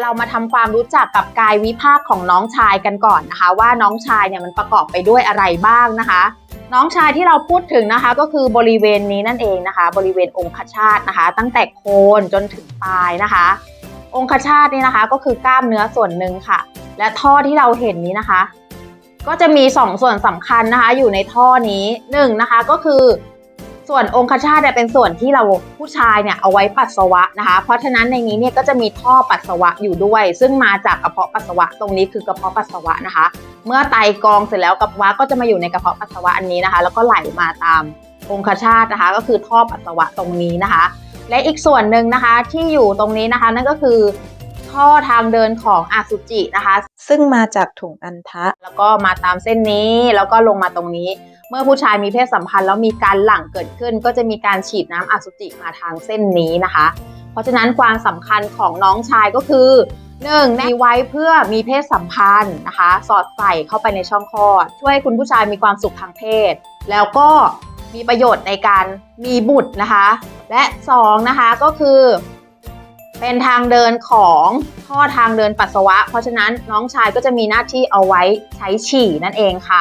เรามาทำความรู้จักกับกายวิภาคของน้องชายกันก่อนนะคะ ว่าน้องชายเนี่ยมันประกอบไปด้วยอะไรบ้างนะคะ น้องชายที่เราพูดถึงนะคะ ก็คือบริเวณนี้นั่นเองนะคะ บริเวณองคชาตนะคะ ตั้งแต่โคนจนถึงปลายนะคะ องคชาตนี่นะคะ ก็คือกล้ามเนื้อส่วนหนึ่งค่ะ และท่อที่เราเห็นนี้นะคะ ก็จะมีสองส่วนสำคัญนะคะ อยู่ในท่อนี้หนึ่งนะคะก็คือ ส่วนองคชาตเนี่ยเป็นส่วนที่เราผู้ชายเนี่ยเอาไว้ปัสสาวะนะคะ เพราะฉะนั้นในนี้เนี่ยก็จะมีท่อปัสสาวะอยู่ด้วย ซึ่งมาจากกระเพาะปัสสาวะตรงนี้คือกระเพาะปัสสาวะนะคะ เมื่อไตกรองเสร็จแล้วกระเพาะก็จะมาอยู่ในกระเพาะปัสสาวะอันนี้นะคะ แล้วก็ไหลมาตามองคชาตนะคะ ก็คือท่อปัสสาวะตรงนี้นะคะ และอีกส่วนหนึ่งนะคะที่อยู่ตรงนี้นะคะ นั่นก็คือ ท่อทางเดินของอสุจินะคะ ซึ่งมาจากถุงอันทะ แล้วก็มาตามเส้นนี้แล้วก็ลงมาตรงนี้ เมื่อผู้ชายมีเพศสัมพันธ์แล้วมีการหลั่งเกิดขึ้น ก็จะมีการฉีดน้ำอสุจิมาทางเส้นนี้นะคะ เพราะฉะนั้นความสำคัญของน้องชายก็คือหนึ่งมีไว้เพื่อมีเพศสัมพันธ์นะคะ สอดใส่เข้าไปในช่องคลอด ช่วยให้คุณผู้ชายมีความสุขทางเพศ แล้วก็มีประโยชน์ในการมีบุตรนะคะ และสองนะคะก็คือ เป็นทางเดินของท่อทางเดินปัสสาวะ เพราะฉะนั้นน้องชายก็จะมีหน้าที่เอาไว้ใช้ฉี่นั่นเองค่ะ